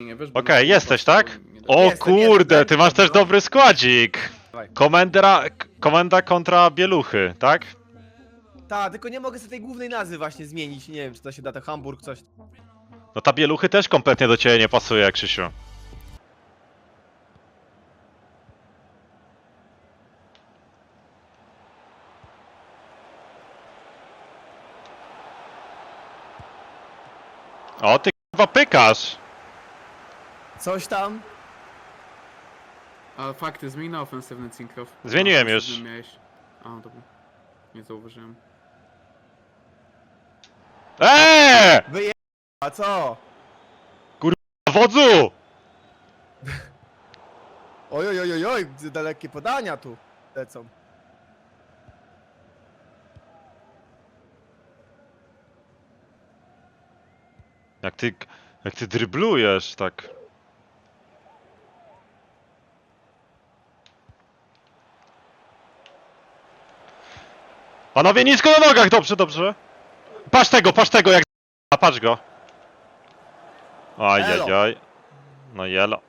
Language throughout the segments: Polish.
nie wiesz? bo Okej, na- jesteś, tak? nie da- O Jestem, kurde, jestem, ty masz też no. dobry składzik. Dawaj. Komendera, komenda kontra Bieluchy, tak? Tak, tylko nie mogę sobie tej głównej nazwy właśnie zmienić. Nie wiem, czy to się da, to Hamburg, coś. No ta Bieluchy też kompletnie do ciebie nie pasuje, Krzysiu. O, ty kurwa pykasz! Coś tam. A fakty, zmień na ofensywny Cinkrow. Zmieniłem Na już. Miałeś... A, dobra. Nie zauważyłem. Eee! Wyje... A co? Wodzu! Oj, oj, oj, oj, oj, dalekie podania tu lecą. Jak ty, jak ty dryblujesz, tak. Panowie, nisko na nogach, dobrze, dobrze. Patrz tego, patrz tego, jak a patrz go. Ajajaj. No jelo.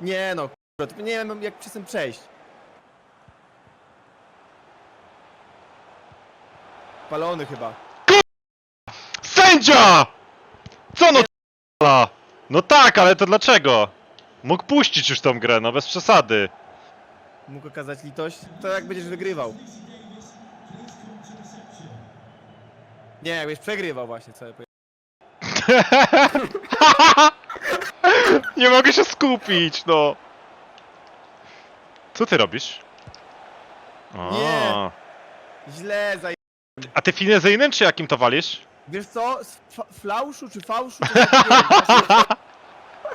Nie no, kurwa, nie wiem jak przez tym przejść. Palony chyba. Sędzia! Co no t***a? No tak, ale to dlaczego? Mógł puścić już tą grę, no bez przesady. Mógł okazać litość. To jak będziesz wygrywał. Nie, jakbyś przegrywał właśnie całe poje- Nie mogę się skupić, no. Co ty robisz? O. Nie. Źle zaj... A ty finezyjnym czy jakim to walisz? Wiesz co? Z fa- flauszu czy fałszu? Czy tak, nie wiem, właśnie.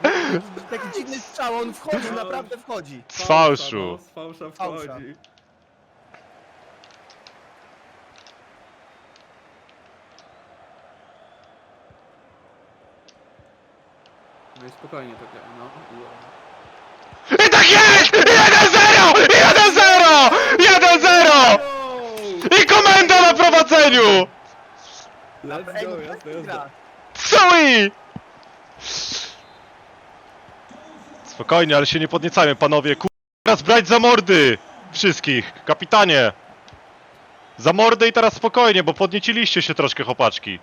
Taki dziwny strzał, on wchodzi, naprawdę wchodzi. Z fałszu. No, z fałsza Fałsza. wchodzi. No i spokojnie to gra, no. I tak jest! 1-0! 1-0! 1-0! I komenda na prowadzeniu! Let's go, no jasne, jasne. Sui! Spokojnie, ale się nie podniecajmy, panowie. Ku... Teraz brać za mordy! Wszystkich, kapitanie! Za mordy i teraz spokojnie, bo podnieciliście się troszkę, chłopaczki.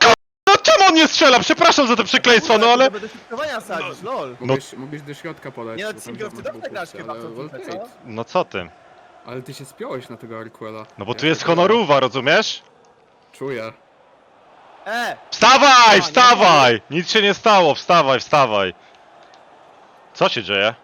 Ku- No czemu on nie strzela? Przepraszam za to przekleństwo, no ale... Kurwa, do dośrodkowania sadzisz, lol. Mógłbyś, mógłbyś do środka podać. Nie no, bo tam ty żadnych dobrze grasz chyba w ale tą piłkę, well co? No co ty? Ale ty się spiąłeś na tego Arquela. No bo tu jest honorowa, rozumiesz? Czuję. E! Wstawaj, wstawaj! Nic się nie stało, wstawaj, wstawaj. Co się dzieje?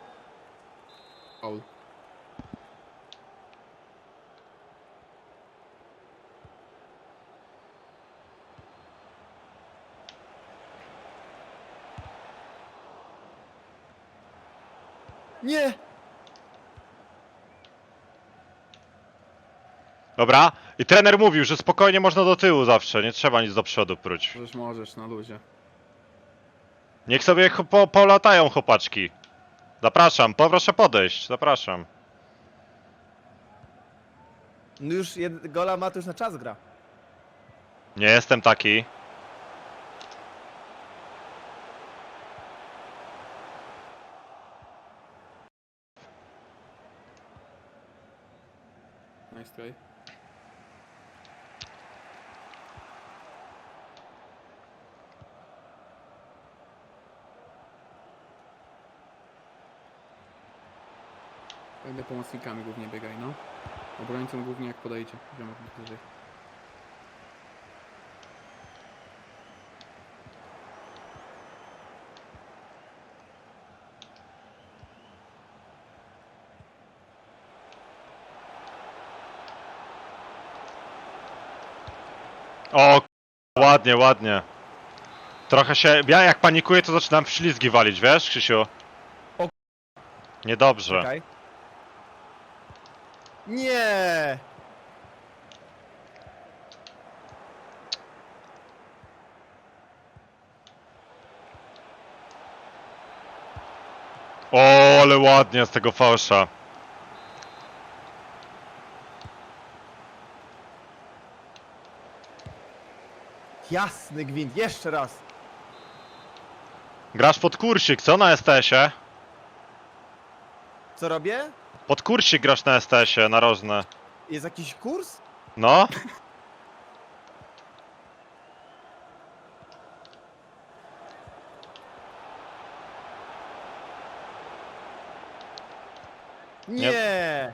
Nie! Dobra, i trener mówił, że spokojnie można do tyłu zawsze, nie trzeba nic do przodu próć. Możesz, możesz, na luzie. Niech sobie ch- po, polatają chłopaczki. Zapraszam, proszę podejść, zapraszam. No już jed... gola ma to już na czas gra. Nie jestem taki. Nice try. Będę pomocnikami głównie biegaj, no. Obrońcą głównie jak podejdzie. Ziomek bliżej. O, k- ładnie, ładnie. Trochę się, ja jak panikuję to zaczynam w ślizgi walić, wiesz Krzysiu? O. Niedobrze. Czekaj. Nie! O, ale ładnie z tego fałsza. Jasny gwint, jeszcze raz. Grasz pod kursik, co na STS-ie? Co robię? Pod kursik grasz na STS-ie, narożne. Jest jakiś kurs? No? Nie. Nie!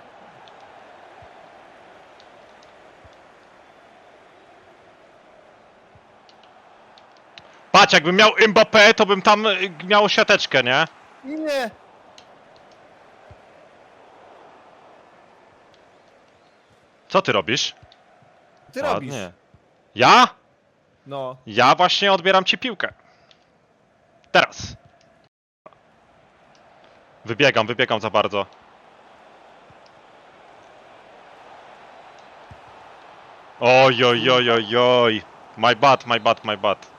Patrz, jakbym miał Mbappé, to bym tam y, miał siateczkę, nie? Nie! Co ty robisz? Ty robisz. Ładnie. Ja? No. Ja właśnie odbieram ci piłkę. Teraz. Wybiegam, wybiegam za bardzo. Oj, oj, oj, oj, oj. My bad, my bad, my bad.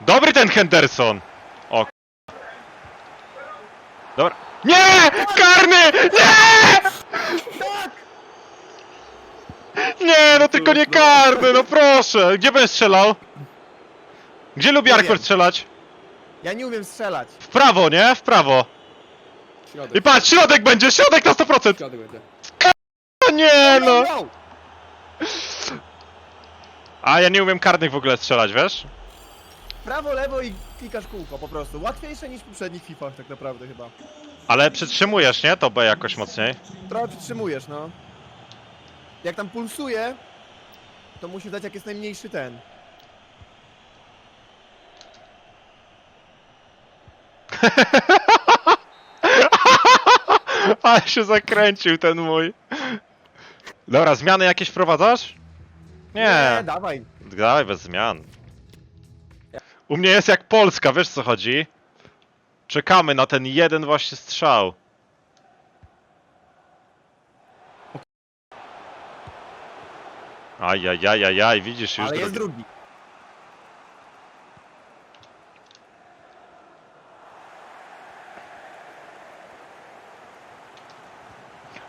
Dobry ten Henderson! O. Dobra. Nie! Karny! Nie! Nie, no tylko nie karny, no proszę! Gdzie będę strzelał? Gdzie lubi Nie wiem. strzelać? Ja nie umiem strzelać. W prawo, nie? W prawo. Środek. I patrz, środek będzie, środek na 100%! Środek będzie. O nie, no! Wow! A ja nie umiem karnych w ogóle strzelać, wiesz? Prawo, lewo i klikasz kółko po prostu. Łatwiejsze niż w poprzednich FIFach tak naprawdę chyba. Ale przytrzymujesz, nie? To B jakoś mocniej. Trochę przytrzymujesz, no. Jak tam pulsuje, to musi dać jak jest najmniejszy ten. Ale się zakręcił ten mój. Dobra, zmiany jakieś wprowadzasz? Nie. dawaj. Dawaj bez zmian. U mnie jest jak Polska, wiesz co chodzi? Czekamy na ten jeden właśnie strzał. Ajajajajaj, widzisz już Ale jest drugi. drugi.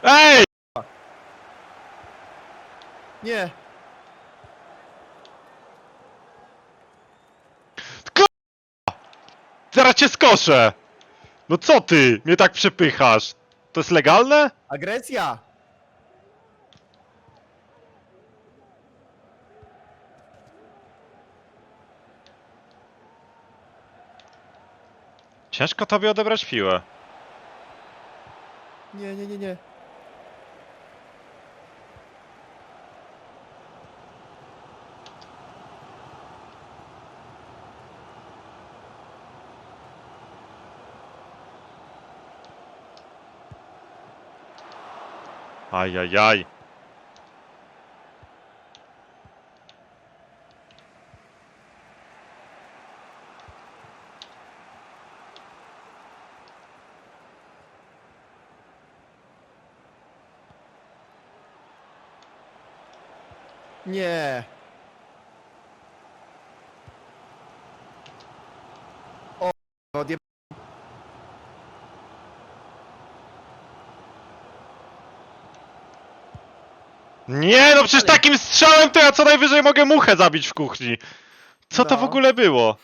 Ej! Nie. Zaraz cię skoszę! No co ty? Mnie tak przepychasz? To jest legalne? Agresja. Ciężko tobie odebrać piłę. Nie, nie, nie, nie. Ajajaj. Nie. O, odje... Nie, no przecież takim strzałem to ja co najwyżej mogę muchę zabić w kuchni. Co to w No. ogóle było?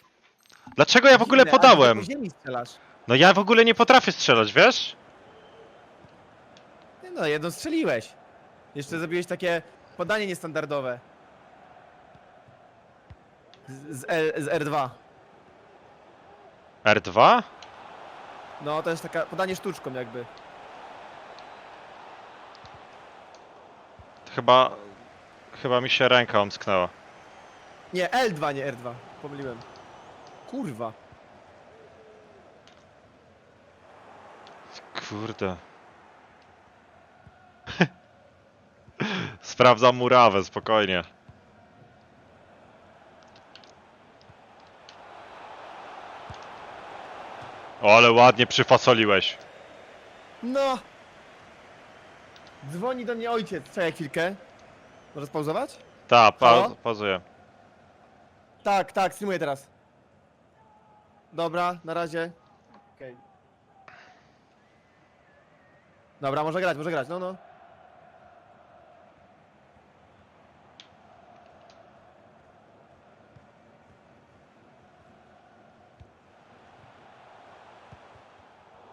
Dlaczego ja w ogóle Dziwne, ale podałem? ty po ziemi strzelasz. No ja w ogóle nie potrafię strzelać, wiesz? Nie No, jedno strzeliłeś. Jeszcze zrobiłeś takie podanie niestandardowe. Z, z, L, z R2. R2? No, to jest taka podanie sztuczką jakby. Chyba... Chyba mi się ręka omsknęła. Nie, L2, nie R2. Pomyliłem. Kurwa. Kurde. Sprawdzam murawę, spokojnie. O, ale ładnie przyfasoliłeś. No! Dzwoni do mnie ojciec. Czekaj chwilkę. Może spauzować? Ta, pa Halo? pauzuję. Tak, tak, streamuję teraz. Dobra, na razie. Okej. Dobra, może grać, może grać, no no.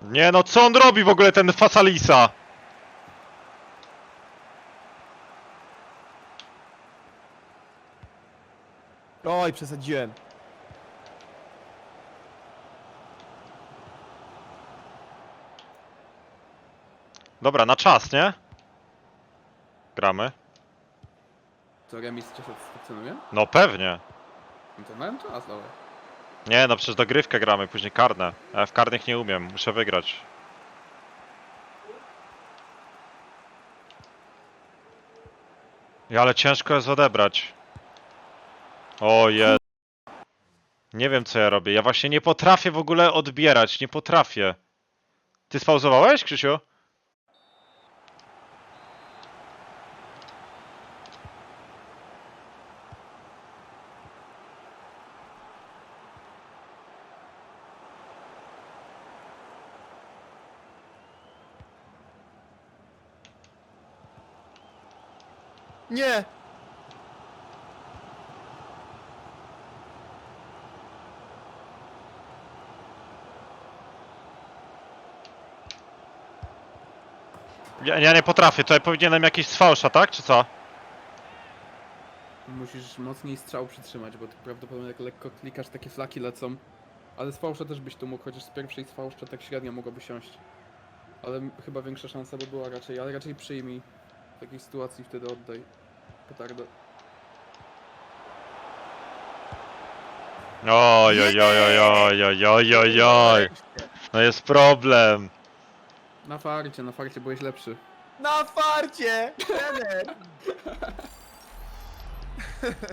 Nie no, co on robi w ogóle ten Fasalisa? Oj, przesadziłem. Dobra, na czas, nie? Gramy. To remis cię satysfakcjonuje? No pewnie. No to miałem czas, dobra. Nie no, przecież dogrywkę gramy, później karne. A ja w karnych nie umiem, muszę wygrać. Ja, ale ciężko jest odebrać. O. Nie wiem co ja robię, ja właśnie nie potrafię w ogóle odbierać, nie potrafię. Ty spauzowałeś, Krzysiu? Nie! Ja, ja nie potrafię, tutaj powinienem jakiś z fałsza, tak? Czy co? Musisz mocniej strzał przytrzymać, bo ty prawdopodobnie jak lekko klikasz, takie flaki lecą. Ale z fałsza też byś tu mógł, chociaż z pierwszej z fałsza tak średnio mogłoby siąść. Ale m- chyba większa szansa by była raczej, ale raczej przyjmij. W takiej sytuacji wtedy oddaj petardę. Oj, oj, oj, oj, oj, oj, oj, oj, oj. No jest problem. Na farcie, na farcie byłeś lepszy. Na farcie! Trener!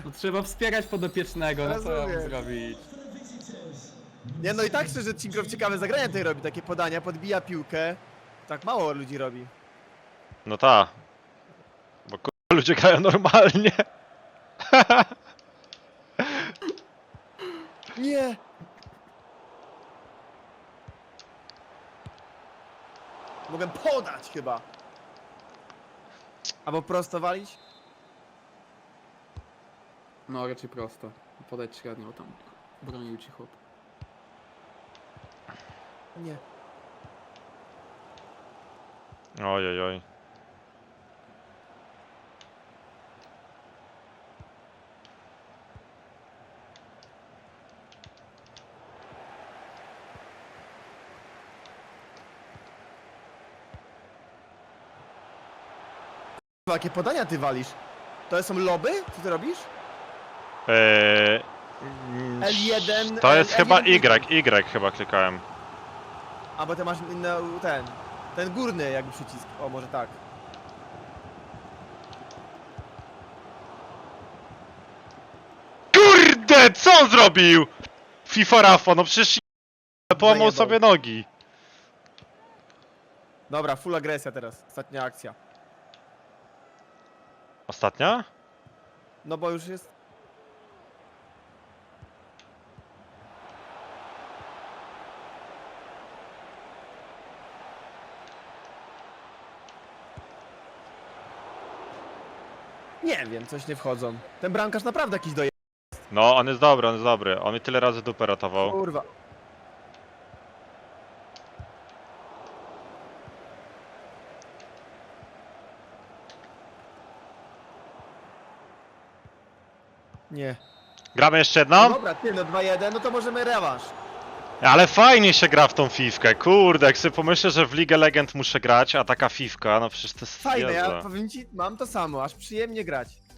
No, trzeba wspierać podopiecznego, no co mam Rozumiem. zrobić? Nie no i tak szczerze, Cinkrow ciekawe zagrania tutaj robi, takie podania, podbija piłkę. Tak mało ludzi robi. No ta. Bo kurwa ludzie grają normalnie. Nie! Mogę podać chyba. Albo prosto walić? No raczej prosto. Podać średnio tam. Bronił ci chłop. Nie. Oj, oj, oj. Jakie podania ty walisz? To są loby? Co ty robisz? Eee, mm, L1, To jest L1 chyba. Y, Y chyba klikałem. A bo ty masz inny, ten, ten górny jakby przycisk. O, może tak. Kurde, co on zrobił? FIFA Rafa, no przecież połamał Zajebał. sobie nogi. Dobra, full agresja teraz. Ostatnia akcja. Ostatnia? No bo już jest... Nie wiem, coś nie wchodzą. Ten bramkarz naprawdę jakiś doje... No, on jest dobry, on jest dobry. On mi tyle razy dupę ratował. Kurwa. Nie. Gramy jeszcze No jedną? dobra, ty, no 2-1, no to możemy rewanż. Ale fajnie się gra w tą fifkę, kurde, jak sobie pomyślę, że w Ligę Legend muszę grać, a taka fifka, no przecież to jest Fajne, ja niezłe. powiem ci, mam to samo, aż przyjemnie grać.